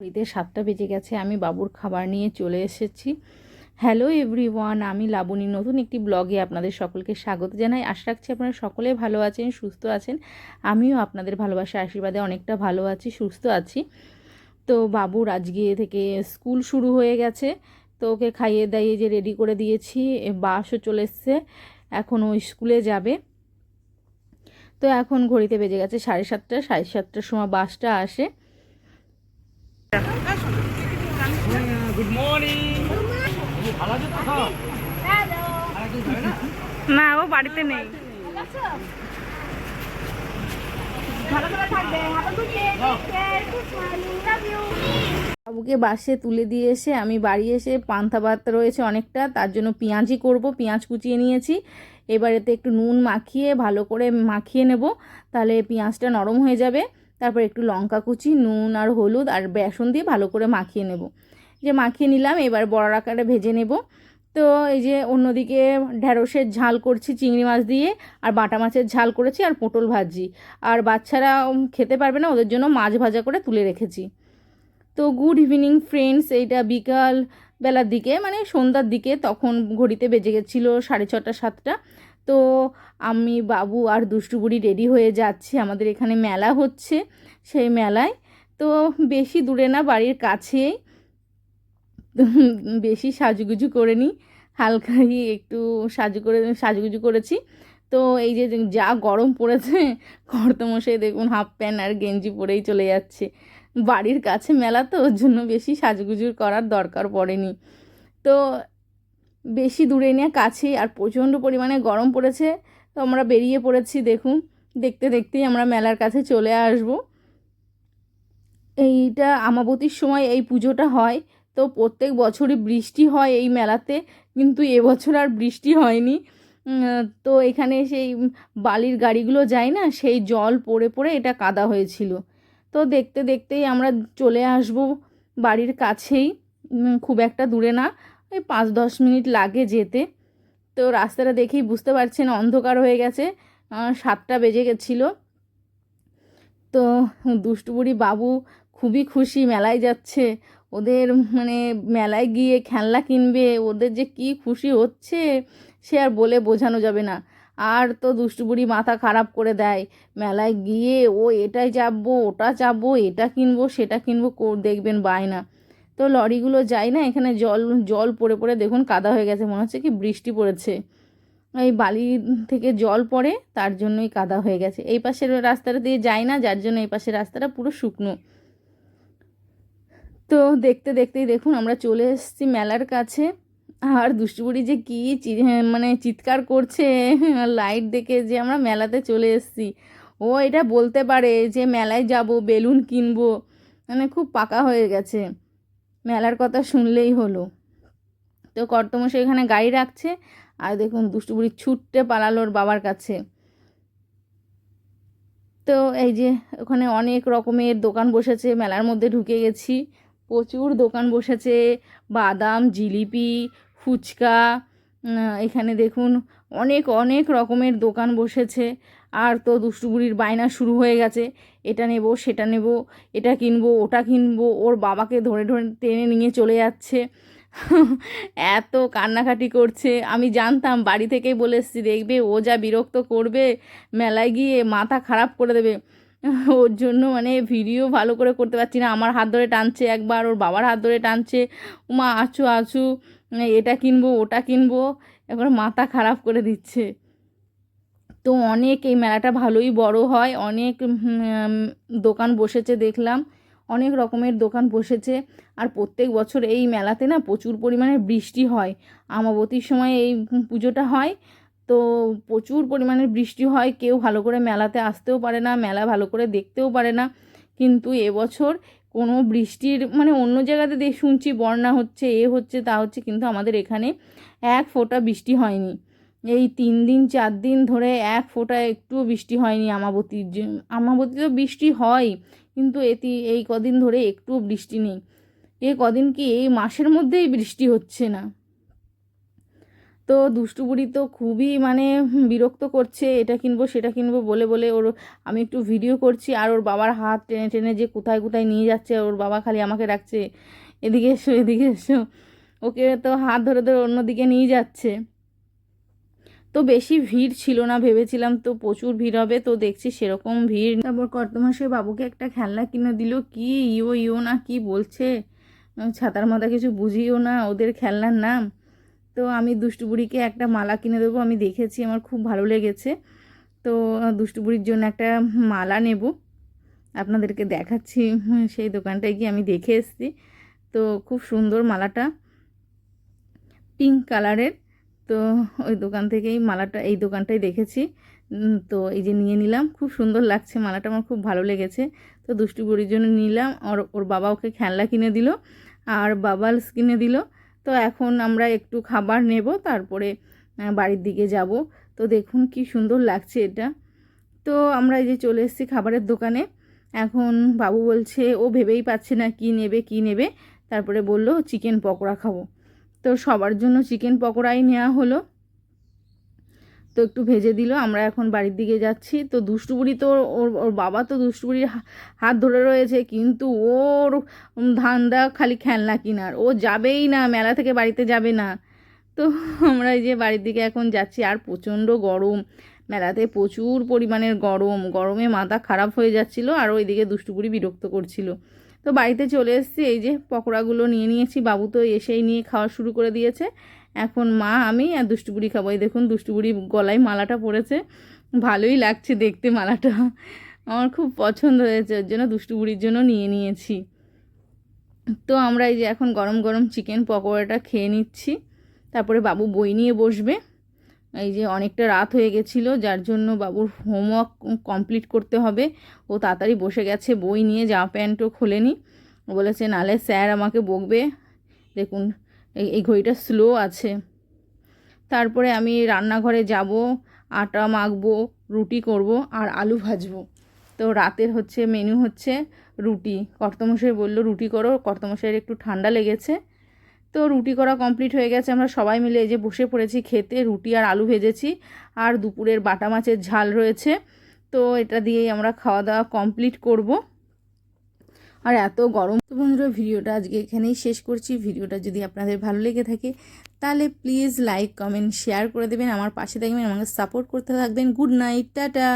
ঘড়িতে সাতটা বেজে গেছে, আমি বাবুর খাবার নিয়ে চলে এসেছি। হ্যালো এভরিওয়ান আমি লাবণী। নতুন একটি ব্লগে আপনাদের সকলকে স্বাগত জানাই। আশা রাখছি আপনারা সকলে ভালো আছেন, সুস্থ আছেন। আমিও আপনাদের ভালোবাসা আশীর্বাদে অনেকটা ভালো আছি, সুস্থ আছি। তো বাবুর আজকে থেকে স্কুল শুরু হয়ে গেছে, তো ওকে খাইয়ে দাইয়ে যে রেডি করে দিয়েছি বাসও চলে এসছে, এখন ও স্কুলে যাবে। তো এখন ঘড়িতে বেজে গেছে সাড়ে সাতটা, সাড়ে সাতটার সময় বাসটা আসে। না, ও বাড়িতে নেই। বাবুকে বাসে তুলে দিয়ে এসে আমি বাড়ি এসে পান্তা ভাত রয়েছে অনেকটা, তার জন্য পেঁয়াজি করব, পেঁয়াজ কুচিয়ে নিয়েছি। এবার এতে একটু নুন মাখিয়ে ভালো করে মাখিয়ে নেব, তাহলে পেঁয়াজটা নরম হয়ে যাবে। তারপর একটু লঙ্কা কুচি, নুন আর হলুদ আর বেসন দিয়ে ভালো করে মাখিয়ে নেব। যে মাখিয়ে নিলাম, এবার বড় আকারে ভেজে নেব। তো এই যে অন্যদিকে ঢ্যাঁড়সের ঝাল করছি, চিংড়ি মাছ দিয়ে, আর বাটা মাছের ঝাল করেছি, আর পটল ভাজি। আর বাচ্চারা খেতে পারবে না, ওদের জন্য মাছ ভাজা করে তুলে রেখেছি। তো গুড ইভিনিং ফ্রেন্ডস এইটা বিকাল বেলার দিকে মানে সন্ধ্যার দিকে, তখন ঘড়িতে বেজে গেছিল সাড়ে ছটা, সাতটা। তো আমি বাবু আর দুষ্টু বুড়ি রেডি হয়ে যাচ্ছি। আমাদের এখানে মেলা হচ্ছে সেই মেলায়। তো বেশি দূরে না, বাড়ির কাছেই। বেশি সাজুগুজু করে নিই। হালকাই একটু সাজু করে, সাজুগুজু করেছি। তো এই যে যা গরম পড়েছে, কর্তমশাই দেখুন হাফ প্যান্ট আর গেঞ্জি পরেই চলে যাচ্ছে। বাড়ির কাছে মেলা তো, ওর জন্য বেশি সাজুগুজুর করার দরকার পড়েনি। তো বেশি দূরে নিয়ে কাছেই, আর প্রচণ্ড পরিমাণে গরম পড়েছে। তো আমরা বেরিয়ে পড়েছি, দেখুন। দেখতে দেখতেই আমরা মেলার কাছে চলে আসব। এইটা আমাবতীর সময় এই পুজোটা হয়। তো প্রত্যেক বছরই বৃষ্টি হয় এই মেলাতে, কিন্তু এবছর আর বৃষ্টি হয়নি। তো এখানে সেই বালির গাড়িগুলো যায় না, সেই জল পড়ে পড়ে এটা কাদা হয়েছিল। তো দেখতে দেখতেই আমরা চলে আসব বাড়ির কাছেই। খুব একটা দূরে না। ওই পাঁচ দশ মিনিট লাগে যেতে। তো রাস্তাটা দেখেই বুঝতে পারছেন, অন্ধকার হয়ে গেছে। সাতটা বেজে গেছিল। তো দুষ্টু বুড়ি বাবু খুবই খুশি, মেলায় যাচ্ছে। ওদের মানে মেলায় গিয়ে খেলনা কিনবে, ওদের যে কি খুশি হচ্ছে সে আর বলে বোঝানো যাবে না। আর তো দুষ্টু বুড়ি মাথা খারাপ করে দেয়। মেলায় গিয়ে, ও এটাই চাপবো, ওটা চাপবো, এটা কিনবো, সেটা কিনবো দেখবেন বায়না। তো লরিগুলো যায় না, এখানে জল জল পড়ে পড়ে দেখুন কাদা হয়ে গেছে, মনে হচ্ছে কি বৃষ্টি পড়েছে। এই বালি থেকে জল পড়ে, তার জন্যই কাদা হয়ে গেছে। এই পাশের রাস্তাটা দিয়ে যায় না, যার জন্য এই পাশের রাস্তাটা পুরো শুকনো। তো দেখতে দেখতেই দেখুন আমরা চলে এসেছি মেলার কাছে। আর দুষ্টুবুড়ি যে কী মানে চিৎকার করছে, লাইট দেখে যে আমরা মেলাতে চলে এসেছি। ও এটা বলতে পারে যে মেলায় যাব, বেলুন কিনবো মানে খুব পাকা হয়ে গেছে। মেলার কথা শুনলেই হলো। তো কর্তমশাই এখানে গাড়ি রাখছে, আর দেখুন দুষ্টুবুড়ি ছুটতে পালালো ওর বাবার কাছে। তো এই যে ওখানে অনেক রকমের দোকান বসেছে, মেলার মধ্যে ঢুকে গেছি। প্রচুর দোকান বসেছে, বাদাম, জিলিপি, ফুচকা এখানে দেখুন অনেক অনেক রকমের দোকান বসেছে। আর তো দুষ্টু বুড়ির বায়না শুরু হয়ে গেছে। এটা নেব, সেটা নেব, এটা কিনবো, ওটা কিনবো, ওর বাবাকে ধরে ধরে টেনে নিয়ে চলে যাচ্ছে। এত কান্নাকাটি করছে। আমি জানতাম, বাড়ি থেকেই বলে এসেছি, দেখবে, ও যা বিরক্ত করবে, মেলায় গিয়ে মাথা খারাপ করে দেবে। ওর জন্য মানে ভিডিও ভালো করে করতে পারছি না। আমার হাত ধরে টানছে একবার, ওর বাবার হাত ধরে টানছে। উমা, আছু আছু এটা কিনবো, ওটা কিনবো। একবার মাথা খারাপ করে দিচ্ছে। তো অনেক এই মেলাটা ভালোই বড় হয়। অনেক দোকান বসেছে দেখলাম। অনেক রকমের দোকান বসেছে। আর প্রত্যেক বছর এই মেলাতে না প্রচুর পরিমাণে বৃষ্টি হয়। আমাবতীর সময় এই পুজোটা হয়। তো প্রচুর পরিমাণে বৃষ্টি হয়। কেউ ভালো করে মেলাতে আসতেও পারে না, মেলা ভালো করে দেখতেও পারে না। কিন্তু এবছর কোনো বৃষ্টির মানে অন্য জায়গাতে দেখ শুনছি বন্যা হচ্ছে, এ হচ্ছে, তা হচ্ছে, কিন্তু আমাদের এখানে এক ফোঁটা বৃষ্টি হয়নি। এই তিন দিন, চার দিন ধরে এক ফোঁটা একটুও বৃষ্টি হয়নি আমাবতীর আমাবতী তো বৃষ্টি হয়, কিন্তু এটি এই কদিন ধরে একটুও বৃষ্টি নেই। এ কদিন কি এই মাসের মধ্যেই বৃষ্টি হচ্ছে না? তো দুষ্টু বুড়ি তো খুবই মানে বিরক্ত করছে, এটা কিনবো, সেটা কিনবো বলে বলে ওর, আমি একটু ভিডিও করছি আর ওর বাবার হাত টেনে টেনে যে কোথায় কোথায় নিয়ে যাচ্ছে, ওর বাবা খালি আমাকে ডাকছে, এদিকে এসো এদিকে এসো। ওকে তো হাত ধরে ধরে অন্যদিকে নিয়ে যাচ্ছে। তো বেশি ভিড় ছিল না ভেবেছিলাম তো প্রচুর ভিড় হবে তো দেখছি সেরকম ভিড় তারপর কর্তমাসে বাবুকে একটা খেলনা কিনে দিল কি ইও ইও না কি বলছে? ছাতার মাথা কিছু বুঝিও না ওদের খেলনার নাম। তো আমি দুষ্টু বুড়িকে একটা মালা কিনে দেবো আমি দেখেছি আমার খুব ভালো লেগেছে। তো আহ, দুষ্টু বুড়ির জন্য একটা মালা নেব আপনাদেরকে দেখাচ্ছি। সেই দোকানটায় গিয়ে আমি দেখে এসেছি। তো খুব সুন্দর মালাটা পিঙ্ক কালারের। তো ওই দোকান থেকেই মালাটা, এই দোকানটাই দেখেছি। তো এই যে নিয়ে নিলাম, খুব সুন্দর লাগছে, মালাটা আমার খুব ভালো লেগেছে। তো দুষ্টু বুড়ির জন্য নিলাম আর ওর বাবা ওকে খেলনা কিনে দিল, আর বাবালস কিনে দিল। তো এখন আমরা একটু খাবার নেব, তারপরে বাড়ির দিকে যাব। তো দেখুন কি সুন্দর লাগছে এটা। তো আমরা এই যে চলে এসেছি খাবারের দোকানে। এখন বাবু বলছে, ও ভেবেই পাচ্ছে না কি নেবে কি নেবে? তারপরে বলল, চিকেন পকোড়া খাব। তো সবার জন্য চিকেন পকোড়াই নেওয়া হলো। তো একটু ভেজে দিল, আমরা এখন বাড়ির দিকে যাচ্ছি। তো দুষ্টুপুরি তো, ওর ওর বাবা তো দুষ্টুপুরির হাত ধরে রয়েছে, কিন্তু ওর ধান্দা খালি খেলনা কিনার। ও যাবেই না, মেলা থেকে বাড়িতে যাবে না। তো আমরা এই যে বাড়ির দিকে এখন যাচ্ছি, আর প্রচণ্ড গরম। মেলাতে প্রচুর পরিমাণের গরম, গরমে মাথা খারাপ হয়ে যাচ্ছিল আর ওইদিকে দুষ্টু বুড়ি বিরক্ত করছিল। তো বাড়িতে চলে এসেছি, এই যে পকোড়াগুলো নিয়ে নিয়েছি, বাবু তো এসেই নিয়ে খাওয়া শুরু করে দিয়েছে। এখন মা, আমি আর দুষ্টুপুরি খাব। এই দেখুন দুষ্টুপুরি গলায় মালাটা পড়েছে ভালোই লাগছে দেখতে মালাটা। আমার খুব পছন্দ হয়েছে, ওর জন্য দুষ্টুপুরির জন্য নিয়ে নিয়েছি। তো আমরা এই যে এখন গরম গরম চিকেন পকোড়াটা খেয়ে নিচ্ছি। তারপরে বাবু বই নিয়ে বসবে। এই যে অনেকটা রাত হয়ে গেছিল, যার জন্য বাবুর হোমওয়ার্ক কমপ্লিট করতে হবে। ও তাড়াতাড়ি বসে গেছে, বই নিয়ে জামা প্যান্টও খোলেনি। বলেছে, নালে স্যার আমাকে বকবে। দেখুন, এই ঘড়িটা স্লো আছে। তারপরে আমি রান্নাঘরে যাব, আটা মাখবো, রুটি করব আর আলু ভাজবো। তো রাতের হচ্ছে মেনু হচ্ছে রুটি। কর্তমশাই বলল, রুটি করো। কর্তমশাইয়ের একটু ঠান্ডা লেগেছে। তো রুটি করা কমপ্লিট হয়ে গেছে। আমরা সবাই মিলে এই যে বসে পড়েছি খেতে, রুটি আর আলু ভেজেছি আর দুপুরের বাটা মাছের ঝাল রয়েছে। তো এটা দিয়েই আমরা খাওয়া দাওয়া কমপ্লিট করব। আর এত গরম। তো বন্ধুরা, ভিডিওটা আজকে এখানেই শেষ করছি। ভিডিওটা যদি আপনাদের ভালো লেগে থাকে, তাহলে প্লিজ লাইক কমেন্ট শেয়ার করে দেবেন। আমার পাশে থাকবেন, আমাকে সাপোর্ট করতে থাকবেন। Good night tata!